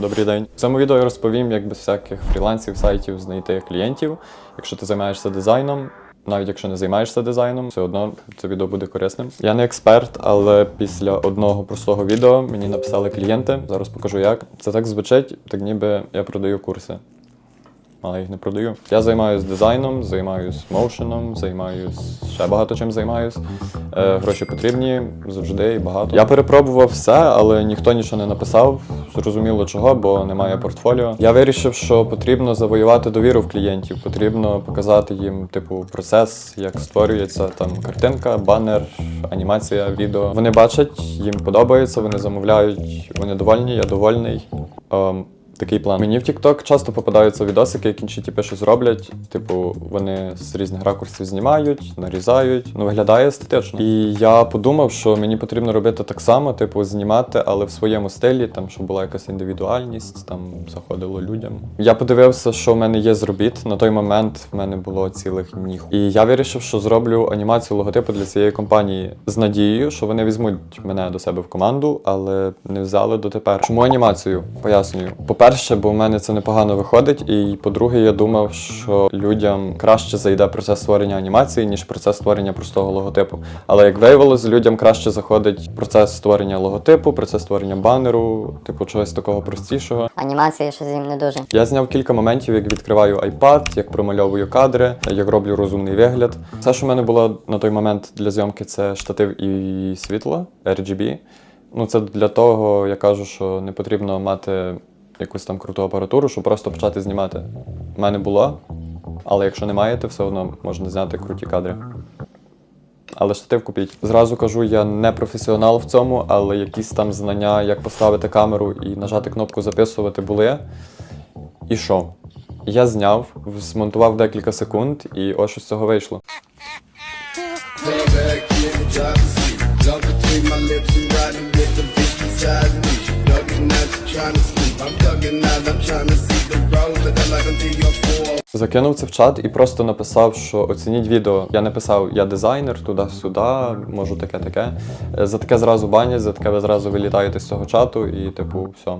Добрий день. В цьому відео я розповім, як без всяких фрілансів, сайтів знайти клієнтів. Якщо ти займаєшся дизайном, навіть якщо не займаєшся дизайном, все одно це відео буде корисним. Я не експерт, але після одного простого відео мені написали клієнти. Зараз покажу як. Це так звучить, так ніби я продаю курси. Але їх не продаю. Я займаюся дизайном, займаюся моушеном, займаюся ще багато чим займаюсь. Е, гроші потрібні завжди і багато. Я перепробував все, але ніхто нічого не написав. Зрозуміло чого, бо немає портфоліо. Я вирішив, що потрібно завоювати довіру в клієнтів. Потрібно показати їм, типу, процес, як створюється там картинка, банер, анімація, відео. Вони бачать, їм подобається, вони замовляють, вони довольні, я довольний. Ем, Такий план. Мені в TikTok часто попадаються відосики, які інші типу щось роблять. Типу, вони з різних ракурсів знімають, нарізають. Ну, виглядає естетично. І я подумав, що мені потрібно робити так само, типу, знімати, але в своєму стилі, там, щоб була якась індивідуальність, там заходило людям. Я подивився, що в мене є з робіт. На той момент в мене було цілих ніг. І я вирішив, що зроблю анімацію логотипу для цієї компанії з надією, що вони візьмуть мене до себе в команду, але не взяли дотепер. Чому анімацію? Пояснюю. По-перше, бо в мене це непогано виходить, і по-друге, я думав, що людям краще зайде процес створення анімації, ніж процес створення простого логотипу. Але як виявилось, людям краще заходить процес створення логотипу, процес створення банеру, типу чогось такого простішого. Анімації щось їм не дуже. Я зняв кілька моментів, як відкриваю iPad, як промальовую кадри, як роблю розумний вигляд. Все, що в мене було на той момент для зйомки, це штатив і світло RGB. Ну, це для того, я кажу, що не потрібно мати якусь там круту апаратуру, щоб просто почати знімати. У мене було, але якщо не маєте, все одно можна зняти круті кадри. Але штатив купіть. Зразу кажу, я не професіонал в цьому, але якісь там знання, як поставити камеру і нажати кнопку записувати були. І що? Я зняв, змонтував декілька секунд, і ось що з цього вийшло. Закинув це в чат і просто написав, що оцініть відео. Я написав, я дизайнер, туди-сюди, можу таке-таке. Е, За таке зразу банять, за таке ви зразу вилітаєте з цього чату, і, типу, все.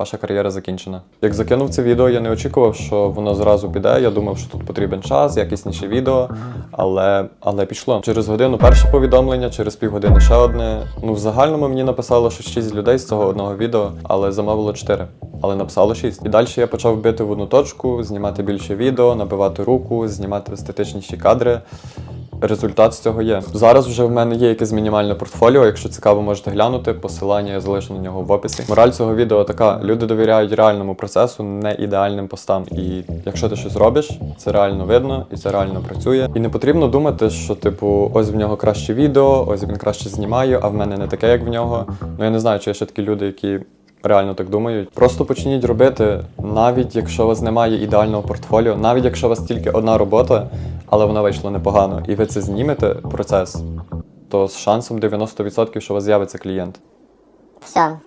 Ваша кар'єра закінчена. Як закинув це відео, я не очікував, що воно зразу піде. Я думав, що тут потрібен час, якісніші відео, але, але пішло. Через годину перше повідомлення, через півгодини ще одне. Ну, в загальному мені написало, що 6 людей з цього одного відео, але замовило 4. Але написало 6. І далі я почав бити в одну точку, знімати більше відео, набивати руку, знімати естетичніші кадри. Результат з цього є. Зараз вже в мене є якесь мінімальне портфоліо. Якщо цікаво, можете глянути. Посилання я залишу на нього в описі. Мораль цього відео така: люди довіряють реальному процесу, не ідеальним постам. І якщо ти щось робиш, це реально видно і це реально працює. І не потрібно думати, що типу, ось в нього краще відео, ось він краще знімає, а в мене не таке, як в нього. Ну я не знаю, чи є ще такі люди, які. Реально так думають. Просто почніть робити, навіть якщо у вас немає ідеального портфоліо, навіть якщо у вас тільки одна робота, але вона вийшла непогано, і ви це знімете процес, то з шансом 90%, що у вас з'явиться клієнт. Все,